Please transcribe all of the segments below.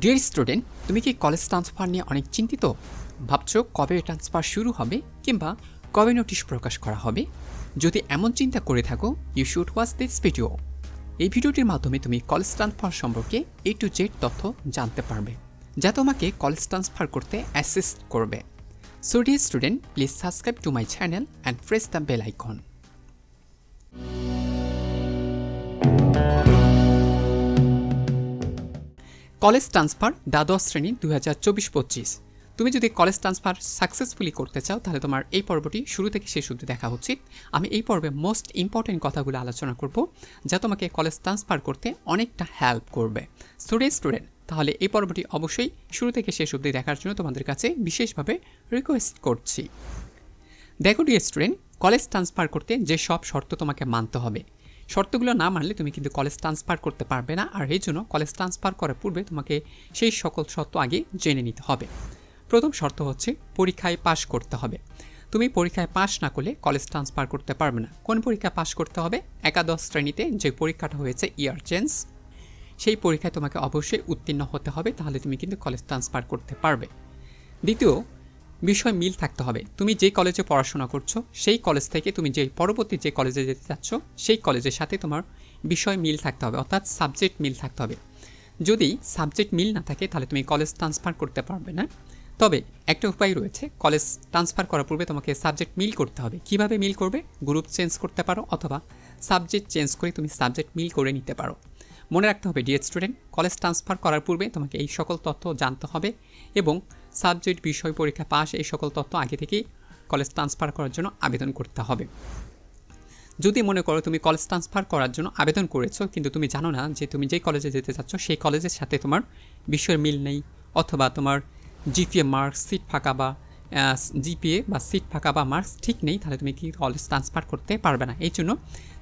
Dear student তুমি কি college transfer নিয়ে অনেক চিন্তিত? ভাবছ কবে ট্রান্সফার শুরু হবে কিংবা কবে নোটিশ প্রকাশ করা হবে? যদি এমন চিন্তা করে থাকো you should watch this video এই ভিডিওটির মাধ্যমে তুমি কলেজ ট্রান্সফার সম্পর্কে এ টু জেড তথ্য জানতে পারবে, যা তোমাকে কলেজ ট্রান্সফার করতে অ্যাসিস্ট করবে। So dear student please subscribe to my channel and press the bell icon college transfer দ্বাদশ শ্রেণি দু হাজার চব্বিশ পঁচিশ। তুমি যদি কলেজ ট্রান্সফার সাকসেসফুলি করতে চাও, তাহলে তোমার এই পর্বটি শুরু থেকে শেষ অবধি দেখা উচিত। আমি এই পর্বে মোস্ট ইম্পর্টেন্ট কথাগুলো আলোচনা করব, যা তোমাকে কলেজ ট্রান্সফার করতে অনেকটা হেল্প করবে। স্টুডেন্ট স্টুডেন্ট তাহলে এই পর্বটি অবশ্যই শুরু থেকে শেষ অবধি দেখার জন্য তোমাদের কাছে বিশেষভাবে রিকোয়েস্ট করছি। দেখো ডিয়ার স্টুডেন্ট কলেজ ট্রান্সফার করতে যে সব শর্ত তোমাকে মানতে হবে। শর্তগুলো না মানলে তুমি কিন্তু কলেজ ট্রান্সফার করতে পারবে না। আর এই জন্য কলেজ ট্রান্সফার করার পূর্বে তোমাকে সেই সকল শর্ত আগে জেনে নিতে হবে। প্রথম শর্ত হচ্ছে পরীক্ষায় পাশ করতে হবে। তুমি পরীক্ষায় পাশ না করলে কলেজ ট্রান্সফার করতে পারবে না। কোন পরীক্ষায় পাশ করতে হবে? একাদশ শ্রেণীতে যে পরীক্ষাটা হয়েছে ইয়ার চেঞ্জ সেই পরীক্ষায় তোমাকে অবশ্যই উত্তীর্ণ হতে হবে। তাহলে তুমি কিন্তু কলেজ ট্রান্সফার করতে পারবে। দ্বিতীয় বিষয় মিল থাকতে হবে। তুমি যে কলেজে পড়াশোনা করছ, সেই কলেজ থেকে তুমি যে পরবর্তী যে কলেজে যেতে চাচ্ছ, সেই কলেজের সাথে তোমার বিষয় মিল থাকতে হবে, অর্থাৎ সাবজেক্ট মিল থাকতে হবে। যদি সাবজেক্ট মিল না থাকে, তাহলে তুমি কলেজ ট্রান্সফার করতে পারবে না। তবে একটা উপায় রয়েছে কলেজ ট্রান্সফার করার পূর্বে তোমাকে সাবজেক্ট মিল করতে হবে। কীভাবে মিল করবে? গ্রুপ চেঞ্জ করতে পারো, অথবা সাবজেক্ট চেঞ্জ করে তুমি সাবজেক্ট মিল করে নিতে পারো। মনে রাখতে হবে ডিএড স্টুডেন্ট কলেজ ট্রান্সফার করার পূর্বে তোমাকে এই সকল তথ্য জানতে হবে এবং সাবজেক্ট, বিষয় পরীক্ষা পাস এই সকল তথ্য আগে থেকেই কলেজ ট্রান্সফার করার জন্য আবেদন করতে হবে। যদি মনে করো তুমি কলেজ ট্রান্সফার করার জন্য আবেদন করেছ, কিন্তু তুমি জানো না যে তুমি যেই কলেজে যেতে চাচ্ছ, সেই কলেজের সাথে তোমার বিষয়ের মিল নেই, অথবা তোমার জিপিএ মার্কস সিট ফাঁকা বা জিপিএ বা সিট ফাঁকা বা মার্কস ঠিক নেই, তাহলে তুমি কি কলেজ ট্রান্সফার করতে পারবে না। এই জন্য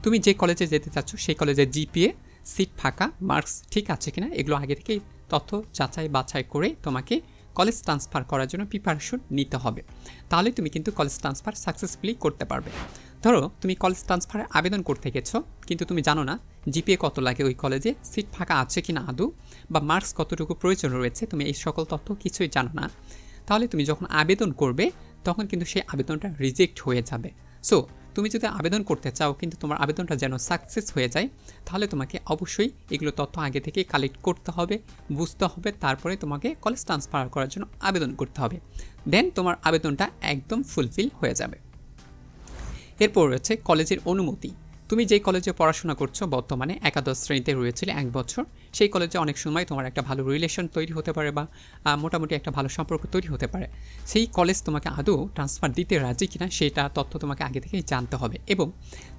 তুমি যে কলেজে যেতে চাচ্ছ, সেই কলেজের জিপিএ সিট ফাঁকা মার্কস ঠিক আছে কিনা, এগুলো আগে থেকেই তথ্য যাচাই বাছাই করে তোমাকে কলেজ ট্রান্সফার করার জন্য প্রিপারেশন নিতে হবে। তাহলে তুমি কিন্তু কলেজ ট্রান্সফার সাকসেসফুলি করতে পারবে। ধরো, তুমি কলেজ ট্রান্সফারে আবেদন করতে গেছো, কিন্তু তুমি জানো না জিপিএ কত লাগে ওই কলেজে সিট ফাঁকা আছে কি না আদৌ, বা মার্কস কতটুকু প্রয়োজন রয়েছে, তুমি এই সকল তথ্য কিছুই জানো না। তাহলে তুমি যখন আবেদন করবে, তখন কিন্তু সেই আবেদনটা রিজেক্ট হয়ে যাবে। সো তুমি যদি আবেদন করতে চাও, কিন্তু তোমার আবেদনটা যেন সাকসেস হয়ে যায়, তাহলে তোমাকে অবশ্যই এগুলো তথ্য আগে থেকে কালেক্ট করতে হবে, বুঝতে হবে, তারপরে তোমাকে কলেজ ট্রান্সফার করার জন্য আবেদন করতে হবে। দেন তোমার আবেদনটা একদম ফুলফিল হয়ে যাবে। এরপর রয়েছে কলেজের অনুমতি। তুমি যেই কলেজে পড়াশোনা করছ, বর্তমানে একাদশ শ্রেণীতে রয়েছিলে এক বছর, সেই কলেজে অনেক সময় তোমার একটা ভালো রিলেশন তৈরি হতে পারে বা মোটামুটি একটা ভালো সম্পর্ক তৈরি হতে পারে। সেই কলেজ তোমাকে আদৌ ট্রান্সফার দিতে রাজি কিনা, সেটা তথ্য তোমাকে আগে থেকেই জানতে হবে। এবং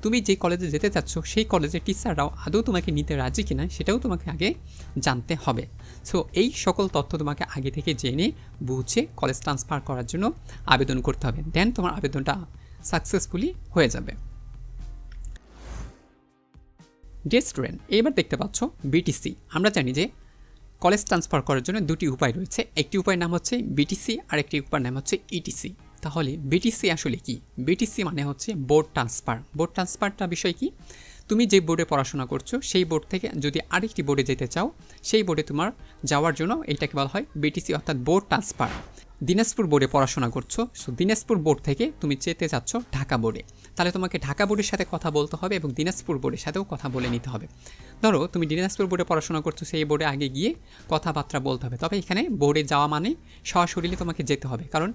তুমি যে কলেজে যেতে চাচ্ছ, সেই কলেজের টিচাররাও আদৌ তোমাকে নিতে রাজি কিনা, সেটাও তোমাকে আগে জানতে হবে। সো এই সকল তথ্য তোমাকে আগে থেকে জেনে, বুঝে কলেজ ট্রান্সফার করার জন্য আবেদন করতে হবে। দেন তোমার আবেদনটা সাকসেসফুলি হয়ে যাবে। ডে স্টুডেন্ট এবার দেখতে পাচ্ছ বিটিসি আমরা জানি যে কলেজ ট্রান্সফার করার জন্য দুটি উপায় রয়েছে। একটি উপায় নাম হচ্ছে বিটিসি আর একটি উপায় নাম হচ্ছে ইটিসি তাহলে বিটিসি আসলে কি? বিটিসি মানে হচ্ছে বোর্ড ট্রান্সফার বোর্ড ট্রান্সফারটা বিষয় কি? তুমি যে বোর্ডে পড়াশোনা করছ, সেই বোর্ড থেকে যদি আরেকটি বোর্ডে যেতে চাও, সেই বোর্ডে তোমার যাওয়ার জন্য এইটাকে বলা হয় বিটিসি অর্থাৎ বোর্ড ট্রান্সফার দিনাজপুর বোর্ডে পড়াশোনা করছ সো দিনাজপুর বোর্ড থেকে তুমি যেতে চাচ্ছ ঢাকা বোর্ডে। তাহলে তোমাকে ঢাকা বোর্ডের সাথে কথা বলতে হবে এবং দিনাজপুর বোর্ডের সাথেও কথা বলে নিতে হবে। ধরো, তুমি দিনাজপুর বোর্ডে পড়াশোনা করছ, সেই বোর্ডে আগে গিয়ে কথাবার্তা বলতে হবে। তবে এখানে বোর্ডে যাওয়া মানে সরাসরি তোমাকে যেতে হবে। কারণ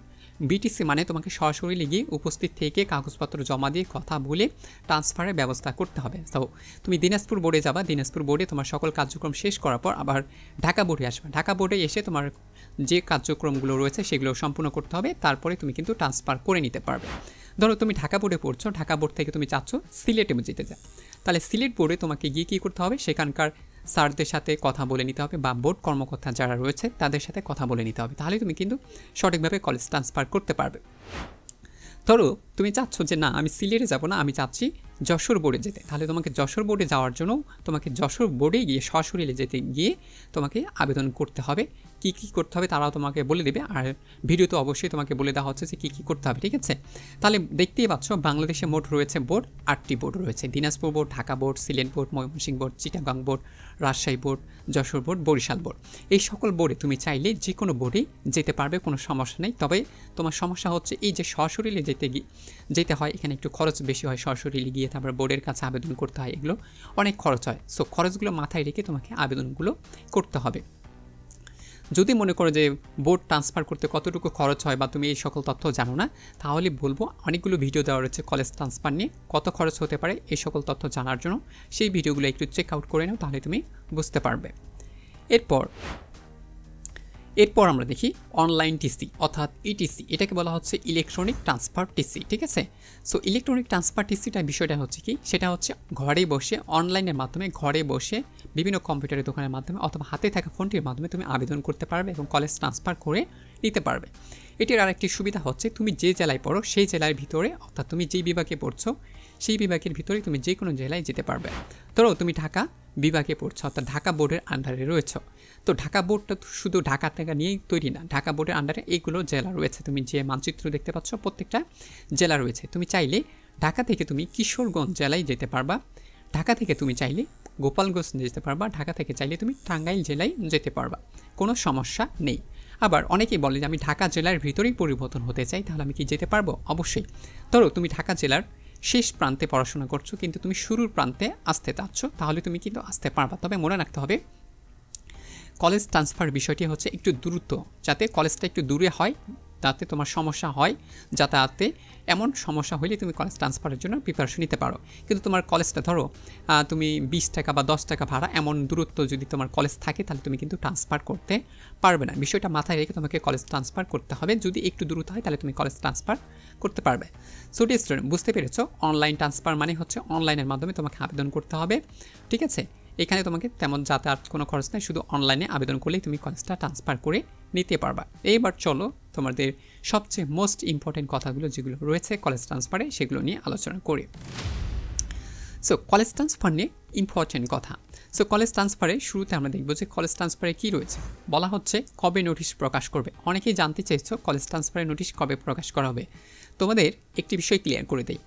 বিটিসি মানে তোমাকে সরাসরি গিয়ে উপস্থিত থেকে কাগজপত্র জমা দিয়ে কথা বলে ট্রান্সফারের ব্যবস্থা করতে হবে। তো তুমি দিনাজপুর বোর্ডে যাবা, দিনাজপুর বোর্ডে তোমার সকল কার্যক্রম শেষ করার পর আবার ঢাকা বোর্ডে আসবে। ঢাকা বোর্ডে এসে তোমার যে কার্যক্রমগুলো রয়েছে সেগুলো সম্পূর্ণ করতে হবে, তারপরে তুমি কিন্তু ট্রান্সফার করে নিতে পারবে। ধরো তুমি ঢাকা বোর্ডে পড়ছো, ঢাকা বোর্ড থেকে তুমি চাচ্ছ সিলেটে যেতে। চাও তাহলে সিলেট বোর্ডে তোমাকে গিয়ে কী করতে হবে? সেখানকার স্যারদের সাথে কথা বলে নিতে হবে বা বোর্ড কর্মকর্তা যারা রয়েছে তাদের সাথে কথা বলে নিতে হবে। তাহলে তুমি কিন্তু সঠিকভাবে কলেজ ট্রান্সফার করতে পারবে। ধরো তুমি চাচ্ছ যে না, আমি সিলেটে যাব না, আমি চাচ্ছি যশোর বোর্ডে যেতে। তাহলে তোমাকে যশোর বোর্ডে যাওয়ার জন্য তোমাকে যশোর বোর্ডে গিয়ে সশরীরে যেতে গিয়ে তোমাকে আবেদন করতে হবে। কি কি করতে হবে তারাও তোমাকে বলে দেবে। আর ভিডিওতে অবশ্যই তোমাকে বলে দেওয়া হচ্ছে যে কী কী করতে হবে, ঠিক আছে? তাহলে দেখতেই পাচ্ছ বাংলাদেশে মোট রয়েছে বোর্ড, আটটি বোর্ড রয়েছে। Dinajpur board, Dhaka board, Sylhet board, Mymensingh board, Chittagong board, Rajshahi board, Jessore board, Barishal board. এই সকল বোর্ডে তুমি চাইলে যে কোনো বোর্ডেই যেতে পারবে, কোনো সমস্যা নেই। তবে তোমার সমস্যা হচ্ছে এই যে সশরীরে যেতে গিয়ে যেতে হয়, এখানে একটু খরচ বেশি হয়, সরাসরি গিয়ে তারপর বোর্ডের কাছে আবেদন করতে হয়, এগুলো অনেক খরচ হয়। সো খরচগুলো মাথায় রেখে তোমাকে আবেদনগুলো করতে হবে। যদি মনে করো যে বোর্ড ট্রান্সফার করতে কতটুকু খরচ হয় বা তুমি এই সকল তথ্য জানো না, তাহলে বলব অনেকগুলো ভিডিও দেওয়া রয়েছে কলেজ ট্রান্সফার নিয়ে, কত খরচ হতে পারে এই সকল তথ্য জানার জন্য। সেই ভিডিওগুলো একটু চেক আউট করে নাও, তাহলে তুমি বুঝতে পারবে। এরপর এরপর আমরা দেখি অনলাইন টিসি অর্থাৎ ইটিসি এটাকে বলা হচ্ছে ইলেকট্রনিক ট্রান্সফার টিসি ঠিক আছে? সো ইলেকট্রনিক ট্রান্সফার টিসিটা বিষয়টা হচ্ছে কি? সেটা হচ্ছে ঘরে বসে অনলাইনের মাধ্যমে ঘরে বসে, বিভিন্ন কম্পিউটারের দোকানের মাধ্যমে অথবা হাতে থাকা ফোনটির মাধ্যমে তুমি আবেদন করতে পারবে এবং কলেজ ট্রান্সফার করে নিতে পারবে। এটির আরেকটি সুবিধা হচ্ছে তুমি যে জেলায় পড়ো, সেই জেলার ভিতরে, অর্থাৎ তুমি যেই বিভাগে পড়ছো, সেই বিভাগের ভিতরে তুমি যে কোনো জেলায় যেতে পারবে। ধরো, তুমি ঢাকা বিভাগে পড়ছো, অর্থাৎ ঢাকা বোর্ডের আন্ডারে রয়েছে। তো ঢাকা বোর্ডটা শুধু ঢাকা থেকে নিয়েই তৈরি না, ঢাকা বোর্ডের আন্ডারে এইগুলো জেলা রয়েছে। তুমি যে মানচিত্র দেখতে পাচ্ছ, প্রত্যেকটা জেলা রয়েছে। তুমি চাইলে ঢাকা থেকে তুমি কিশোরগঞ্জ জেলায় যেতে পারবা। ঢাকা থেকে তুমি চাইলে গোপালগঞ্জ যেতে পারবা। ঢাকা থেকে চাইলে তুমি টাঙ্গাইল জেলায় যেতে পারবা। কোনো সমস্যা নেই। আবার অনেকেই বলে যে আমি ঢাকা জেলার ভিতরেই পরিবর্তন হতে চাই, তাহলে আমি কি যেতে পারব? অবশ্যই। ধরো তুমি ঢাকা জেলার শেষ প্রান্তে পড়াশোনা করছ, কিন্তু তুমি শুরুর প্রান্তে আসতে চাচ্ছ, তাহলে তুমি কিন্তু আসতে পারবা। তবে মনে রাখতে হবে কলেজ ট্রান্সফার বিষয়টি হচ্ছে একটু দ্রুত যাতে কলেজটা একটু দূরে হয় তাতে তোমার সমস্যা হয়, যাতায়াতে। এমন সমস্যা হলে তুমি কলেজ ট্রান্সফারের জন্য প্রিপারেশন নিতে পারো। কিন্তু তোমার কলেজটা ধরো তুমি বিশ টাকা বা দশ টাকা ভাড়া এমন দূরত্ব যদি তোমার কলেজ থাকে, তাহলে তুমি কিন্তু ট্রান্সফার করতে পারবে না। বিষয়টা মাথায় রেখে তোমাকে কলেজ ট্রান্সফার করতে হবে। যদি একটু দূরত্ব হয়, তাহলে তুমি কলেজ ট্রান্সফার করতে পারবে। সো স্টুডেন্ট বুঝতে পেরেছ? অনলাইন ট্রান্সফার মানে হচ্ছে অনলাইনের মাধ্যমে তোমাকে আবেদন করতে হবে। ঠিক আছে? এখানে তোমাকে তেমন যাতায়াত কোনো খরচ নেই, শুধু অনলাইনে আবেদন করলেই তুমি কলেজটা ট্রান্সফার করে নিতে পারবা। এইবার চলো তোমাদের সবচেয়ে মোস্ট ইম্পর্টেন্ট কথাগুলো যেগুলো রয়েছে কলেজ ট্রান্সফারে সেগুলো নিয়ে আলোচনা করি। সো কলেজ ট্রান্সফার নিয়ে ইম্পর্টেন্ট কথা। সো কলেজ ট্রান্সফারে শুরুতে আমরা দেখব যে কলেজ ট্রান্সফারে কী রয়েছে। বলা হচ্ছে কবে নোটিশ প্রকাশ করবে। অনেকেই জানতে চাইছো কলেজ ট্রান্সফারের নোটিশ কবে প্রকাশ করা হবে। তোমাদের একটি বিষয় ক্লিয়ার করে দেয়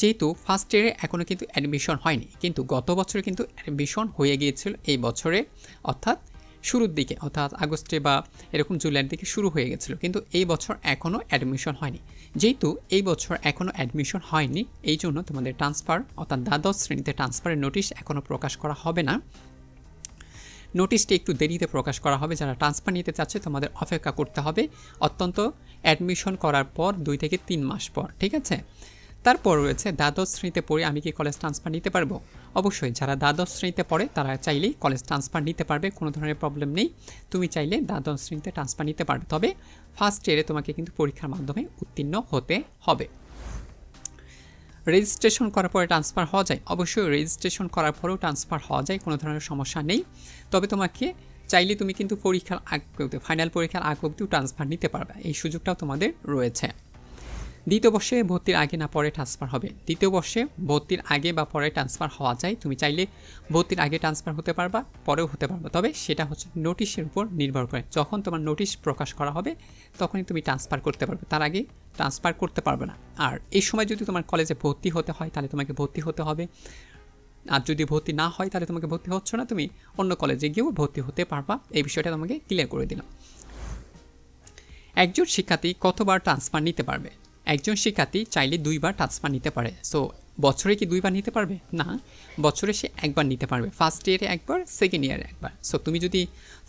যেহেতু ফার্স্ট ইয়ারে এখনও কিন্তু অ্যাডমিশন হয়নি, কিন্তু গত বছরে কিন্তু অ্যাডমিশন হয়ে গিয়েছিল, এই বছরে অর্থাৎ শুরুর দিকে, অর্থাৎ আগস্টে বা এরকম জুলাইয়ের দিকে শুরু হয়ে গেছিল কিন্তু এই বছর এখনও অ্যাডমিশন হয়নি। যেহেতু এই বছর এখনও অ্যাডমিশন হয়নি, এই জন্য তোমাদের ট্রান্সফার অর্থাৎ দ্বাদশ শ্রেণীতে ট্রান্সফারের নোটিশ এখনও প্রকাশ করা হবে না। নোটিশটি একটু দেরিতে প্রকাশ করা হবে, যারা ট্রান্সফার নিতে চাচ্ছে তোমাদের অপেক্ষা করতে হবে। অত্যন্ত অ্যাডমিশন করার পর দুই থেকে তিন মাস পর, ঠিক আছে? তারপর রয়েছে দ্বাদশ শ্রেণীতে পড়ে আমি কি কলেজ ট্রান্সফার নিতে পারব? অবশ্যই, যারা দ্বাদশ শ্রেণীতে পড়ে, তারা চাইলেই কলেজ ট্রান্সফার নিতে পারবে, কোনো ধরনের প্রবলেম নেই। তুমি চাইলে দ্বাদশ শ্রেণীতে ট্রান্সফার নিতে পারবে। তবে ফার্স্ট ইয়ারে তোমাকে কিন্তু পরীক্ষার মাধ্যমে উত্তীর্ণ হতে হবে। রেজিস্ট্রেশন করার পরে ট্রান্সফার হওয়া যায়। অবশ্যই রেজিস্ট্রেশন করার পরেও ট্রান্সফার হওয়া যায়, কোনো ধরনের সমস্যা নেই। তবে তোমাকে চাইলে তুমি কিন্তু পরীক্ষার আগ অবধি ফাইনাল পরীক্ষার আগ অবধিও ট্রান্সফার নিতে পারবে। এই সুযোগটাও তোমাদের রয়েছে। দ্বিতীয় বর্ষে ভর্তির আগে না পরে ট্রান্সফার হবে। দ্বিতীয় বর্ষে ভর্তির আগে বা পরে ট্রান্সফার হওয়া যায়। তুমি চাইলে ভর্তির আগে ট্রান্সফার হতে পারবা, পরেও হতে পারবা। তবে সেটা হচ্ছে নোটিশের উপর নির্ভর করে। যখন তোমার নোটিশ প্রকাশ করা হবে, তখনই তুমি ট্রান্সফার করতে পারবে। তার আগে ট্রান্সফার করতে পারবে না। আর এই সময় যদি তোমার কলেজে ভর্তি হতে হয়, তাহলে তোমাকে ভর্তি হতে হবে। আর যদি ভর্তি না হয়, তাহলে তোমাকে ভর্তি হচ্ছে না। তুমি অন্য কলেজে গিয়েও ভর্তি হতে পারবা। এই বিষয়টা তোমাকে ক্লিয়ার করে দিলাম। একজন শিক্ষার্থী কতবার ট্রান্সফার নিতে পারবে? একজন শিক্ষার্থী চাইলে দুইবার ট্রান্সফার নিতে পারে। সো বছরে কি দুইবার নিতে পারবে? না, বছরে সে একবার নিতে পারবে। ফার্স্ট ইয়ারে একবার সেকেন্ড ইয়ারে একবার। সো তুমি যদি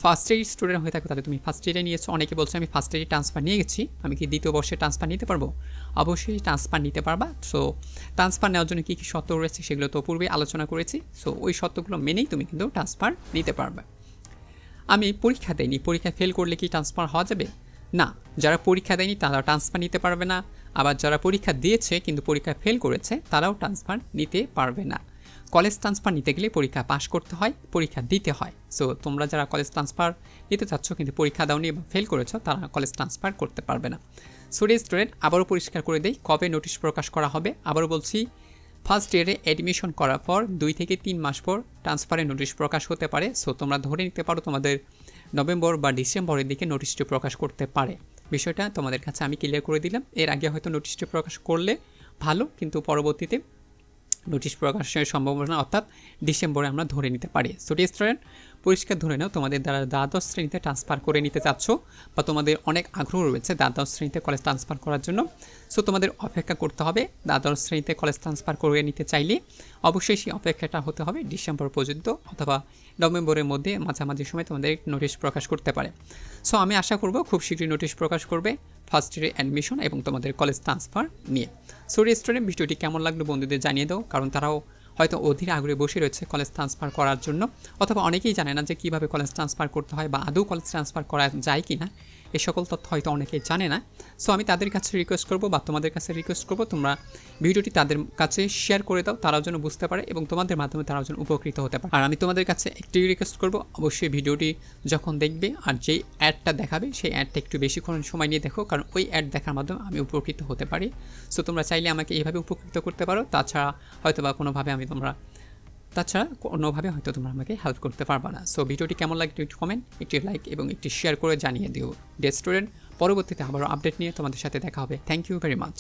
ফার্স্ট ইয়ার স্টুডেন্ট হয়ে থাকো, তাহলে তুমি ফার্স্ট ইয়ারে নিয়েছো। অনেকে বলছো, আমি ফার্স্ট ইয়ারে ট্রান্সফার নিয়ে গেছি। আমি কি দ্বিতীয় বর্ষে ট্রান্সফার নিতে পারব? অবশ্যই ট্রান্সফার নিতে পারবা। সো ট্রান্সফার নেওয়ার জন্য কী কী শর্ত রয়েছে সেগুলো তো পূর্বে আলোচনা করেছি। সো ওই শর্তগুলো মেনেই তুমি কিন্তু ট্রান্সফার নিতে পারবে। আমি পরীক্ষা দেয়নি পরীক্ষা ফেল করলে কি ট্রান্সফার হওয়া যাবে? না, যারা পরীক্ষা দেয়নি তারা ট্রান্সফার নিতে পারবে না। আবার যারা পরীক্ষা দিয়েছে কিন্তু পরীক্ষা ফেল করেছে, তারাও ট্রান্সফার নিতে পারবে না। কলেজ ট্রান্সফার নিতে গেলে পরীক্ষা পাশ করতে হয়, পরীক্ষা দিতে হয়। সো তোমরা যারা কলেজ ট্রান্সফার নিতে চাচ্ছ কিন্তু পরীক্ষা দাওনি বা ফেল করেছ, তারা কলেজ ট্রান্সফার করতে পারবে না। সো স্টুডেন্ট আবারও পরিষ্কার করে দেই, কবে নোটিশ প্রকাশ করা হবে? আবারও বলছি ফার্স্ট ইয়ারে অ্যাডমিশন করার পর দুই থেকে তিন মাস পর ট্রান্সফারের নোটিশ প্রকাশ হতে পারে। সো তোমরা ধরে নিতে পারো তোমাদের নভেম্বর বা ডিসেম্বরের দিকে নোটিশটি প্রকাশ করতে পারে। বিষয়টা তোমাদের কাছে আমি ক্লিয়ার করে দিলাম। এর আগে হয়তো নোটিশটি প্রকাশ করলে ভালো, কিন্তু পরবর্তীতে নোটিশ প্রকাশের সম্ভাবনা অর্থাৎ ডিসেম্বরে আমরা ধরে নিতে পারি। সো স্টুডেন্ট পরিষ্কার ধরে নাও, তোমাদের দ্বারা দ্বাদশ শ্রেণীতে ট্রান্সফার করে নিতে চাচ্ছ বা তোমাদের অনেক আগ্রহ রয়েছে দ্বাদশ শ্রেণীতে কলেজ ট্রান্সফার করার জন্য। সো তোমাদের অপেক্ষা করতে হবে দ্বাদশ শ্রেণীতে কলেজ ট্রান্সফার করে নিতে চাইলে। অবশ্যই সেই অপেক্ষাটা হতে হবে ডিসেম্বর পর্যন্ত অথবা নভেম্বরের মধ্যে মাঝামাঝি সময় তোমাদের নোটিশ প্রকাশ করতে পারে। সো আমি আশা করব খুব শীঘ্রই নোটিশ প্রকাশ করবে ফার্স্ট ইয়ারে অ্যাডমিশন এবং তোমাদের কলেজ ট্রান্সফার নিয়ে। সো স্টুডেন্ট ভিডিওটি কেমন লাগল বন্ধুদের জানিয়ে দাও, কারণ তারাও হয়তো অধীর আগ্রহে বসে রয়েছে কলেজ ট্রান্সফার করার জন্য, অথবা অনেকেই জানে না যে কীভাবে কলেজ ট্রান্সফার করতে হয় বা আদৌ কলেজ ট্রান্সফার করা যায় কি না এই সকল তথ্য হয়তো অনেকেই জানে না। সো আমি তাদের কাছে রিকোয়েস্ট করব বা তোমাদের কাছে রিকোয়েস্ট করব, তোমরা ভিডিওটি তাদের কাছে শেয়ার করে দাও, তারাও যেন বুঝতে পারে এবং তোমাদের মাধ্যমে তারাও যেন উপকৃত হতে পারে। আর আমি তোমাদের কাছে একটি রিকোয়েস্ট করব, অবশ্যই ভিডিওটি যখন দেখবে আর যেই অ্যাডটা দেখাবে, সেই অ্যাডটা একটু বেশিক্ষণ সময় নিয়ে দেখো, কারণ ওই অ্যাড দেখার মাধ্যমে আমি উপকৃত হতে পারি। সো তোমরা চাইলে আমাকে এইভাবে উপকৃত করতে পারো, তাছাড়া হয়তো বা কোনোভাবে আমি তোমরা তাছাড়া অন্যভাবে হয়তো তোমরা আমাকে হেল্প করতে পারবা না। সো ভিডিওটি কেমন লাগে একটু কমেন্ট একটি লাইক এবং একটি শেয়ার করে জানিয়ে দিও। ডে স্টুডেন্ট পরবর্তীতে আবারও আপডেট নিয়ে তোমাদের সাথে দেখা হবে। Thank you very much